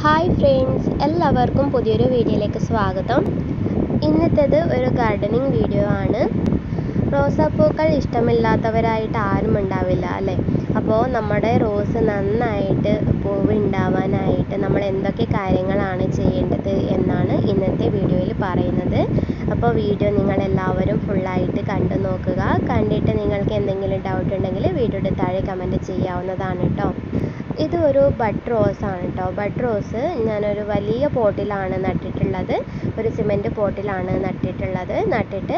Hi friends എല്ലാവർക്കും പുതിയൊരു വീഡിയോയിലേക്ക് സ്വാഗതം. ഇന്നത്തേത് ഒരു ഗാർഡനിങ് വീഡിയോ ആണ്. റോസാപ്പൂക്കൾ ഇഷ്ടമില്ലാത്തവരായിട്ട് ആരും ഉണ്ടാവില്ല അല്ലേ? അപ്പോൾ നമ്മുടെ റോസ് നന്നായിട്ട് പൂവ് ഉണ്ടാവാനായിട്ട് നമ്മൾ എന്തൊക്കെ കാര്യങ്ങളാണ് ചെയ്യേണ്ടത് എന്നാണ് ഇന്നത്തെ വീഡിയോയിൽ പറയുന്നത്. അപ്പോൾ വീഡിയോ നിങ്ങളെല്ലാവരും ഫുള്ളായിട്ട് കണ്ടു നോക്കുക. കണ്ടിട്ട് നിങ്ങൾക്ക് എന്തെങ്കിലും ഡൗട്ട് ഉണ്ടെങ്കിൽ വീഡിയോയുടെ താഴെ കമന്റ് ചെയ്യാവുന്നതാണ് കേട്ടോ ഇത് ഒരു ബഡ് റോസ് ആണ് കേട്ടോ ബഡ് റോസ് ഞാനൊരു വലിയ പോട്ടിലാണ് നട്ടിട്ടുള്ളത്. ഒരു സിമന്റ് പോട്ടിലാണ് നട്ടിട്ടുള്ളത്. നട്ടിട്ട്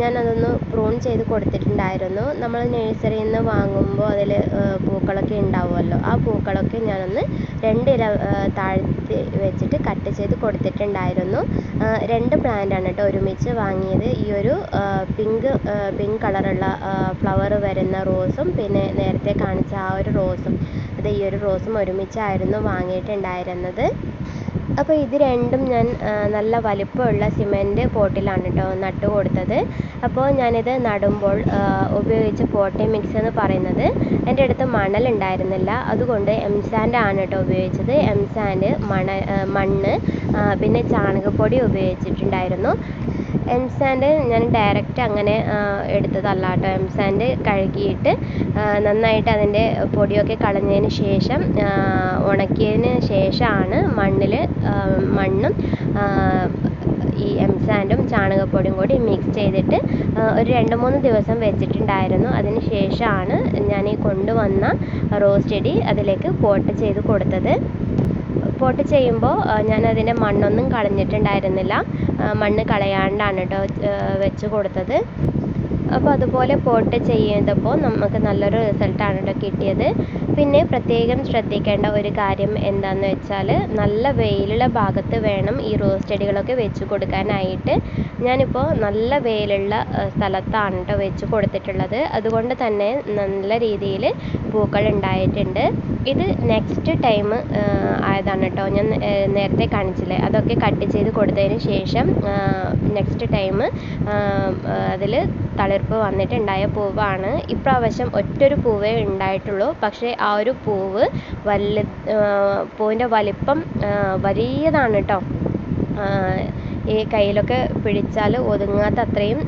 ഞാനതൊന്ന് പ്രൂൺ ചെയ്ത് കൊടുത്തിട്ടുണ്ടായിരുന്നു. നമ്മൾ നഴ്സറിയിൽ നിന്ന് വാങ്ങുമ്പോൾ അതിൽ പൂക്കളൊക്കെ ഉണ്ടാവുമല്ലോ. ആ പൂക്കളൊക്കെ ഞാനൊന്ന് രണ്ടില താഴ്ത്തി വെച്ചിട്ട് കട്ട് ചെയ്ത് കൊടുത്തിട്ടുണ്ടായിരുന്നു. രണ്ട് പ്ലാന്റാണ് കേട്ടോ ഒരുമിച്ച് വാങ്ങിയത്. ഈ ഒരു പിങ്ക് പിങ്ക് കളറുള്ള ഫ്ലവർ വരുന്ന റോസും പിന്നെ നേരത്തെ കാണിച്ച ആ ഒരു റോസും അത് ഈ ഒരു റോസും ഒരുമിച്ചായിരുന്നു വാങ്ങിയിട്ടുണ്ടായിരുന്നത്. അപ്പോൾ ഇത് രണ്ടും ഞാൻ നല്ല വലിപ്പമുള്ള സിമന്റ് പോട്ടിലാണ് കേട്ടോ നട്ട് കൊടുത്തത്. അപ്പോൾ ഞാനിത് നടുമ്പോൾ ഉപയോഗിച്ച പോട്ടി മിക്സ് എന്ന് പറയുന്നത്. എന്റെ അടുത്ത് മണൽ ഉണ്ടായിരുന്നില്ല. അതുകൊണ്ട് എം സാൻഡ് ആണ് കേട്ടോ ഉപയോഗിച്ചത്. എം സാൻഡ് മണ മണ്ണ് പിന്നെ ചാണകപ്പൊടി ഉപയോഗിച്ചിട്ടുണ്ടായിരുന്നു. എം സാൻഡ് ഞാൻ ഡയറക്റ്റ് അങ്ങനെ എടുത്തതല്ല കേട്ടോ എം സാൻഡ് കഴുകിയിട്ട് നന്നായിട്ട് അതിന്റെ പൊടിയൊക്കെ കളഞ്ഞതിന് ശേഷം ഉണക്കിയതിന് ശേഷമാണ് മണ്ണിൽ മണ്ണും ഈ എം സാൻഡും ചാണകപ്പൊടിയും കൂടി മിക്സ് ചെയ്തിട്ട് ഒരു രണ്ട് മൂന്ന് ദിവസം വെച്ചിട്ടുണ്ടായിരുന്നു. അതിന് ശേഷമാണ് ഞാൻ ഈ കൊണ്ടുവന്ന റോസ് ചെടി അതിലേക്ക് പോട്ട് ചെയ്ത് കൊടുത്തത്. പോട്ട് ചെയ്യുമ്പോൾ ഞാൻ അതിന്റെ മണ്ണൊന്നും കളഞ്ഞിട്ടുണ്ടായിരുന്നില്ല. മണ്ണ് കളയാണ്ടാണ് കേട്ടോ വെച്ച് കൊടുത്തത്. അപ്പോൾ അതുപോലെ പോട്ട് ചെയ്തപ്പോൾ നമുക്ക് നല്ലൊരു റിസൾട്ടാണ് കേട്ടോ കിട്ടിയത്. പിന്നെ പ്രത്യേകം ശ്രദ്ധിക്കേണ്ട ഒരു കാര്യം എന്താണെന്ന് വെച്ചാൽ നല്ല വെയിലുള്ള ഭാഗത്ത് വേണം ഈ റോസ് ചെടികളൊക്കെ വെച്ച് കൊടുക്കാനായിട്ട്. ഞാനിപ്പോൾ നല്ല വെയിലുള്ള സ്ഥലത്താണ് കേട്ടോ വെച്ച് കൊടുത്തിട്ടുള്ളത്. അതുകൊണ്ട് തന്നെ നല്ല രീതിയിൽ പൂക്കൾ ഉണ്ടായിട്ടുണ്ട് ഇത് നെക്സ്റ്റ് ടൈം ആയതാണ് കേട്ടോ ഞാൻ നേരത്തെ കാണിച്ചില്ലേ? അതൊക്കെ കട്ട് ചെയ്ത് കൊടുത്തതിന് ശേഷം നെക്സ്റ്റ് ടൈം അതിൽ തളിർപ്പ് വന്നിട്ടുണ്ടായ പൂവാണ്. ഇപ്രാവശ്യം ഒറ്റൊരു പൂവേ ഉണ്ടായിട്ടുള്ളൂ. പക്ഷേ ആ ഒരു പൂവ് വല്ല പൂവിന്റെ വലിപ്പം വലിയതാണ് കേട്ടോ ഈ കയ്യിലൊക്കെ പിടിച്ചാൽ ഒതുങ്ങാത്ത അത്രയും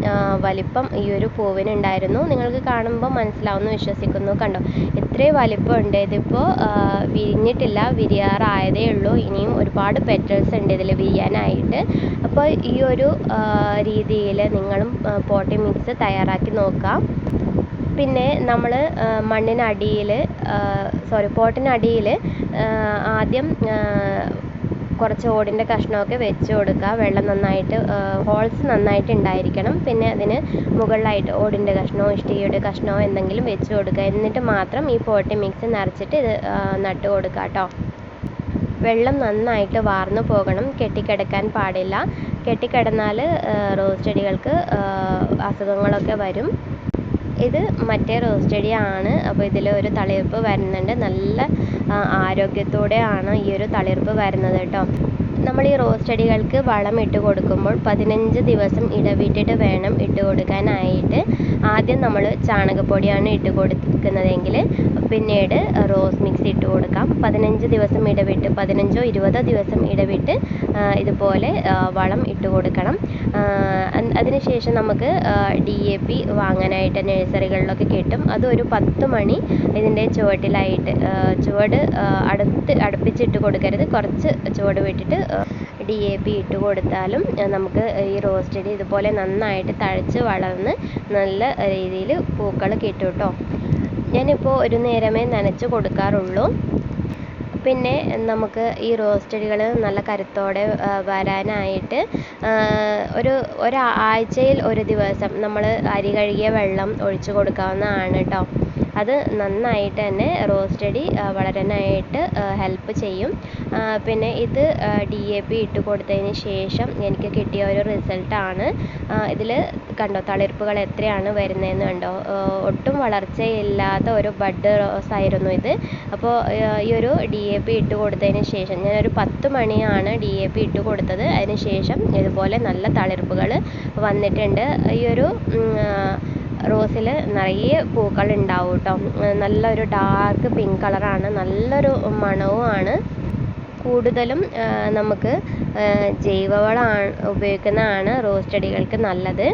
വലിപ്പം ഈ ഒരു പൂവിനുണ്ടായിരുന്നു. നിങ്ങൾക്ക് കാണുമ്പോൾ മനസ്സിലാവുമെന്ന് വിശ്വസിക്കുന്നു. കണ്ടോ? ഇത്രയും വലിപ്പമുണ്ട്. ഇതിപ്പോൾ വിരിഞ്ഞിട്ടില്ല. വിരിയാറായതേ ഉള്ളൂ. ഇനിയും ഒരുപാട് പെറ്റൽസ് ഉണ്ട് ഇതിൽ വിരിയാനായിട്ട്. അപ്പോൾ ഈ ഒരു രീതിയിൽ നിങ്ങളും പോട്ടി മിക്സ് തയ്യാറാക്കി നോക്കാം. പിന്നെ നമ്മൾ മണ്ണിനടിയിൽ സോറി പോട്ടിനടിയിൽ ആദ്യം കുറച്ച് ഓടിന്റെ കഷ്ണമൊക്കെ വെച്ച് കൊടുക്കുക. വെള്ളം നന്നായിട്ട് ഹോൾസ് നന്നായിട്ട് ഉണ്ടായിരിക്കണം. പിന്നെ അതിന് മുകളിലായിട്ട് ഓടിന്റെ കഷ്ണമോ ഇഷ്ടികയുടെ കഷ്ണമോ എന്തെങ്കിലും വെച്ച് കൊടുക്കുക. എന്നിട്ട് മാത്രം ഈ പോട്ടി മിക്സ് നിറച്ചിട്ട് ഇത് നട്ട് കൊടുക്കുക കേട്ടോ. വെള്ളം നന്നായിട്ട് വാർന്നു പോകണം. കെട്ടിക്കിടക്കാൻ പാടില്ല. കെട്ടിക്കിടന്നാൽ റോസ് ചെടികൾക്ക് അസുഖങ്ങളൊക്കെ വരും. ഇത് മറ്റേ റോസ് ചെടിയാണ്. അപ്പോൾ ഇതിൽ ഒരു തളിർപ്പ് വരുന്നുണ്ട്. നല്ല ആരോഗ്യത്തോടെയാണ് ഈ ഒരു തളിർപ്പ് വരുന്നത് കേട്ടോ. നമ്മൾ ഈ റോസ് ചെടികൾക്ക് വളം ഇട്ട് കൊടുക്കുമ്പോൾ പതിനഞ്ച് ദിവസം ഇടവിട്ടിട്ട് വേണം ഇട്ട് കൊടുക്കാനായിട്ട്. ആദ്യം നമ്മൾ ചാണകപ്പൊടിയാണ് ഇട്ട് കൊടുക്കുന്നതെങ്കിൽ പിന്നീട് റോസ് മിക്സ് ഇട്ട് കൊടുക്കാം. പതിനഞ്ച് ദിവസം ഇടവിട്ട് പതിനഞ്ചോ ഇരുപതോ ദിവസം ഇടവിട്ട് ഇതുപോലെ വളം ഇട്ട് കൊടുക്കണം. അതിനുശേഷം നമുക്ക് ഡി എ പി വാങ്ങാനായിട്ട് നഴ്സറികളിലൊക്കെ കിട്ടും. അതൊരു പത്ത് മണി ഇതിന്റെ ചുവട്ടിലായിട്ട് ചുവട് അടുത്ത് അടുപ്പിച്ചിട്ട് കൊടുക്കരുത്. കുറച്ച് ചുവട് വിട്ടിട്ട് ഡി എ പി ഇട്ട് കൊടുത്താലും നമുക്ക് ഈ റോസ് ചെടി ഇതുപോലെ നന്നായിട്ട് തഴച്ച് വളർന്ന് നല്ല രീതിയിൽ പൂക്കൾ കിട്ടും കേട്ടോ ഞാനിപ്പോൾ ഒരു നേരമേ നനച്ച് കൊടുക്കാറുള്ളൂ. പിന്നെ നമുക്ക് ഈ റോസ് ചെടികൾ നല്ല കരുത്തോടെ വരാനായിട്ട് ഒരു ഒരാഴ്ചയിൽ ഒരു ദിവസം നമ്മൾ അരി കഴുകിയ വെള്ളം ഒഴിച്ച് കൊടുക്കാവുന്നതാണ് കേട്ടോ അത് നന്നായിട്ട് തന്നെ റോസ് ചെടി വളരാനായിട്ട് ഹെൽപ്പ് ചെയ്യും. പിന്നെ ഇത് ഡി എ പി ഇട്ട് കൊടുത്തതിന് ശേഷം എനിക്ക് കിട്ടിയ ഒരു റിസൾട്ടാണ് ഇതിൽ കണ്ടോ തളിർപ്പുകൾ എത്രയാണ് വരുന്നതെന്ന് കണ്ടോ. ഒട്ടും വളർച്ചയില്ലാത്ത ഒരു ബഡ് റോസ് ആയിരുന്നു ഇത്. അപ്പോൾ ഈ ഒരു ഡി എ പി ഇട്ട് കൊടുത്തതിന് ശേഷം ഞാനൊരു പത്ത് മണിയാണ് ഡി എ പി ഇട്ട് കൊടുത്തത്. അതിന് ശേഷം ഇതുപോലെ നല്ല തളിർപ്പുകൾ വന്നിട്ടുണ്ട്. ഈ ഒരു റോസിൽ നിറയെ പൂക്കൾ ഉണ്ടാവും കേട്ടോ നല്ലൊരു ഡാർക്ക് പിങ്ക് കളറാണ് നല്ലൊരു മണവുമാണ്. കൂടുതലും നമുക്ക് ജൈവവളമാണ് ഉപയോഗിക്കുന്നതാണ് റോസ് ചെടികൾക്ക് നല്ലത്.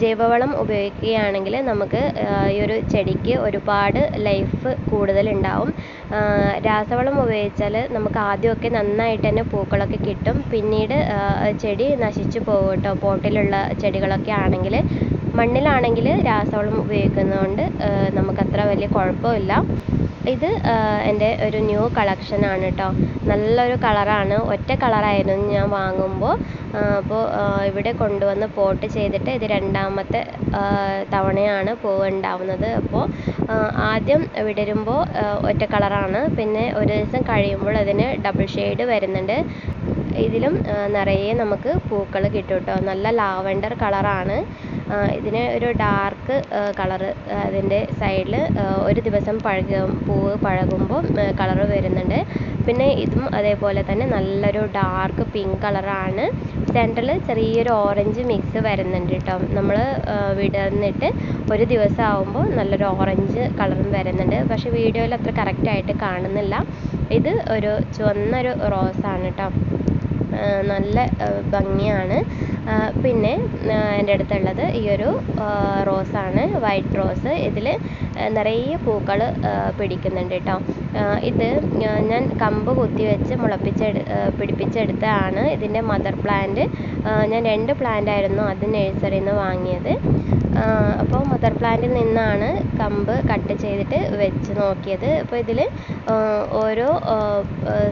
ജൈവവളം ഉപയോഗിക്കുകയാണെങ്കിൽ നമുക്ക് ഈ ഒരു ചെടിക്ക് ഒരുപാട് ലൈഫ് കൂടുതലുണ്ടാവും. രാസവളം ഉപയോഗിച്ചാൽ നമുക്ക് ആദ്യമൊക്കെ നന്നായിട്ട് തന്നെ പൂക്കളൊക്കെ കിട്ടും. പിന്നീട് ചെടി നശിച്ചു പോകും കേട്ടോ. പോട്ടിലുള്ള ചെടികളൊക്കെ ആണെങ്കിൽ മണ്ണിലാണെങ്കിൽ രാസവളം ഉപയോഗിക്കുന്നതുകൊണ്ട് നമുക്കത്ര വലിയ കുഴപ്പമില്ല. ഇത് എന്റെ ഒരു ന്യൂ കളക്ഷനാണ് കേട്ടോ നല്ലൊരു കളറാണ്. ഒറ്റ കളറായിരുന്നു ഞാൻ വാങ്ങുമ്പോൾ. അപ്പോൾ ഇവിടെ കൊണ്ടുവന്ന് പോട്ട് ചെയ്തിട്ട് ഇത് രണ്ടാമത്തെ തവണയാണ് പോവുണ്ടാവുന്നത് അപ്പോൾ ആദ്യം വിടരുമ്പോൾ ഒറ്റ കളറാണ്. പിന്നെ ഒരു ദിവസം കഴിയുമ്പോൾ അതിന് ഡബിൾ ഷെയ്ഡ് വരുന്നുണ്ട്. ഇതിലും നിറയെ നമുക്ക് പൂക്കൾ കിട്ടും കേട്ടോ നല്ല ലാവൻഡർ കളറാണ്. ഇതിന് ഒരു ഡാർക്ക് കളറ് അതിന്റെ സൈഡിൽ ഒരു ദിവസം പഴക പൂവ് പഴകുമ്പോൾ കളർ വരുന്നുണ്ട്. പിന്നെ ഇതും അതേപോലെ തന്നെ നല്ലൊരു ഡാർക്ക് പിങ്ക് കളറാണ് സെന്ററിൽ ചെറിയൊരു ഓറഞ്ച് മിക്സ് വരുന്നുണ്ട് കേട്ടോ നമ്മൾ വിടർന്നിട്ട് ഒരു ദിവസം ആകുമ്പോൾ നല്ലൊരു ഓറഞ്ച് കളറും വരുന്നുണ്ട്. പക്ഷേ വീഡിയോയിൽ അത്ര കറക്റ്റായിട്ട് കാണുന്നില്ല. ഇത് ഒരു ചുവന്നൊരു റോസാണ് കേട്ടോ നല്ല ഭംഗിയാണ്. പിന്നെ എന്റെ അടുത്തുള്ളത് ഈ ഒരു റോസാണ്. White rose. ഇതിൽ നിറയെ പൂക്കൾ പിടിക്കുന്നുണ്ട് കേട്ടോ ഇത് ഞാൻ കമ്പ് കുത്തി വെച്ച് മുളപ്പിച്ചെടു പിടിപ്പിച്ചെടുത്തതാണ്. ഇതിന്റെ മദർ പ്ലാന്റ് ഞാൻ രണ്ട് പ്ലാന്റ് ആയിരുന്നു അത് നഴ്സറിയിൽ നിന്ന് വാങ്ങിയത്. അപ്പോൾ മദർ പ്ലാന്റിൽ നിന്നാണ് കമ്പ് കട്ട് ചെയ്തിട്ട് വെച്ച് നോക്കിയത്. അപ്പോൾ ഇതിൽ ഓരോ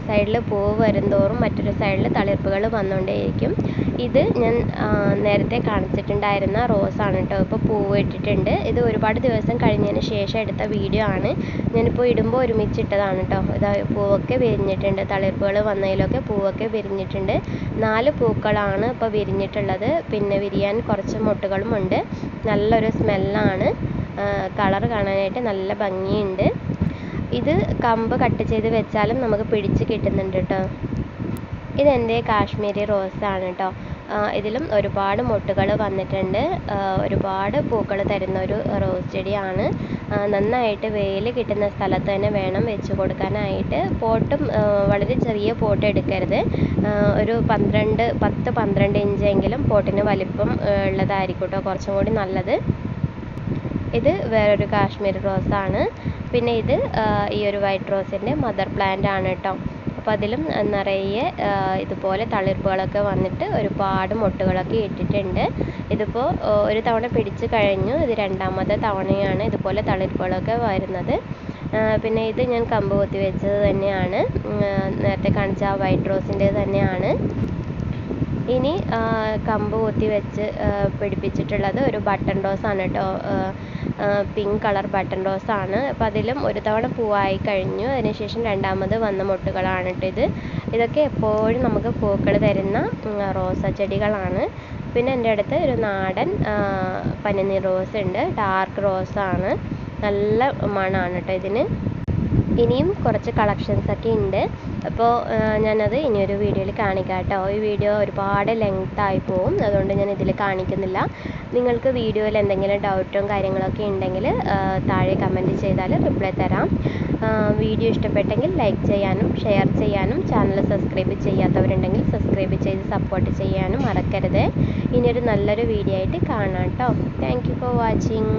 സൈഡിൽ പൂവ് വരുംതോറും മറ്റൊരു സൈഡിൽ തളിർപ്പുകൾ വന്നുകൊണ്ടേയിരിക്കും ഇത് ഞാൻ നേരത്തെ കാണിച്ചിട്ടുണ്ടായിരുന്ന റോസാണ് കേട്ടോ ഇപ്പോൾ പൂവ് ഇട്ടിട്ടുണ്ട്. ഇത് ഒരുപാട് ദിവസം കഴിഞ്ഞതിന് ശേഷം എടുത്ത വീഡിയോ ആണ്. ഞാനിപ്പോൾ ഇടുമ്പോൾ ഒരുമിച്ച് ഇട്ടതാണ് കേട്ടോ ഇതാ പൂവൊക്കെ വിരിഞ്ഞിട്ടുണ്ട്. തളിർപ്പുകൾ വന്നതിലൊക്കെ പൂവൊക്കെ വിരിഞ്ഞിട്ടുണ്ട്. നാല് പൂക്കളാണ് ഇപ്പോൾ വിരിഞ്ഞിട്ടുള്ളത്. പിന്നെ വിരിയാൻ കുറച്ച് മൊട്ടുകളും ഉണ്ട്. നല്ലൊരു സ്മെല്ലാണ്. കളർ കാണാനായിട്ട് നല്ല ഭംഗിയുണ്ട്. ഇത് കമ്പ് കട്ട് ചെയ്ത് വെച്ചാലും നമുക്ക് പിടിച്ച് കിട്ടുന്നുണ്ട് കേട്ടോ ഇതെന്റെ കാശ്മീരി റോസാണ് കേട്ടോ ഇതിലും ഒരുപാട് മൊട്ടുകൾ വന്നിട്ടുണ്ട്. ഒരുപാട് പൂക്കൾ തരുന്ന ഒരു റോസ് ചെടിയാണ്. നന്നായിട്ട് വെയിൽ കിട്ടുന്ന സ്ഥലത്ത് തന്നെ വേണം വെച്ച് കൊടുക്കാനായിട്ട്. പോട്ടും വളരെ ചെറിയ പോട്ട് എടുക്കരുത്. ഒരു പന്ത്രണ്ട് പത്ത് പന്ത്രണ്ട് ഇഞ്ചെങ്കിലും പോട്ടിന് വലിപ്പം ഉള്ളതായിരിക്കും കേട്ടോ കുറച്ചും കൂടി നല്ലത്. ഇത് വേറൊരു കാശ്മീർ റോസാണ്. പിന്നെ ഇത് ഈ ഒരു വൈറ്റ് റോസിന്റെ മദർ പ്ലാന്റ് ആണ് കേട്ടോ അപ്പോൾ അതിലും നിറയെ ഇതുപോലെ തളിർപ്പുകളൊക്കെ വന്നിട്ട് ഒരുപാട് മൊട്ടുകളൊക്കെ ഇട്ടിട്ടുണ്ട്. ഇതിപ്പോൾ ഒരു തവണ പിടിച്ച് കഴിഞ്ഞു. ഇത് രണ്ടാമത്തെ തവണയാണ് ഇതുപോലെ തളിർപ്പുകളൊക്കെ വരുന്നത്. പിന്നെ ഇത് ഞാൻ കമ്പ് കൊത്തി വെച്ചത് തന്നെയാണ്. നേരത്തെ കാണിച്ച ആ വൈറ്റ് റോസിന്റെ തന്നെയാണ്. ഇനി കമ്പ് കുത്തി വെച്ച് പിടിപ്പിച്ചിട്ടുള്ളത് ഒരു ബട്ടൺ ഡോസ് ആണ് കേട്ടോ പിങ്ക് കളർ ബട്ടൺ ഡോസ് ആണ് അപ്പോൾ അതിലും ഒരു തവണ പൂവായി കഴിഞ്ഞു. അതിനുശേഷം രണ്ടാമത് വന്ന മൊട്ടുകളാണ് കേട്ടോ ഇത്. ഇതൊക്കെ എപ്പോഴും നമുക്ക് പൂക്കൾ തരുന്ന റോസാ ചെടികളാണ്. പിന്നെ എന്റെ അടുത്ത് ഒരു നാടൻ പനിനീർ റോസ് ഉണ്ട്. ഡാർക്ക് റോസാണ്. നല്ല മണമാണ് കേട്ടോ ഇതിന്. ഇനിയും കുറച്ച് കളക്ഷൻസ് ഒക്കെ ഉണ്ട്. അപ്പോൾ ഞാനത് ഇനിയൊരു വീഡിയോയിൽ കാണിക്കാം കേട്ടോ. ഈ വീഡിയോ ഒരുപാട് ലെങ്ത് ആയി പോവും അതുകൊണ്ട് ഞാൻ ഇതിൽ കാണിക്കുന്നില്ല. നിങ്ങൾക്ക് വീഡിയോയിൽ എന്തെങ്കിലും ഡൗട്ടും കാര്യങ്ങളൊക്കെ ഉണ്ടെങ്കിൽ താഴെ കമന്റ് ചെയ്താൽ റിപ്ലൈ തരാം. വീഡിയോ ഇഷ്ടപ്പെട്ടെങ്കിൽ ലൈക്ക് ചെയ്യാനും ഷെയർ ചെയ്യാനും ചാനൽ സബ്സ്ക്രൈബ് ചെയ്യാത്തവരുണ്ടെങ്കിൽ സബ്സ്ക്രൈബ് ചെയ്ത് സപ്പോർട്ട് ചെയ്യാനും മറക്കരുത്. ഇനിയൊരു നല്ലൊരു വീഡിയോ ആയിട്ട് കാണാം കേട്ടോ. Thank for watching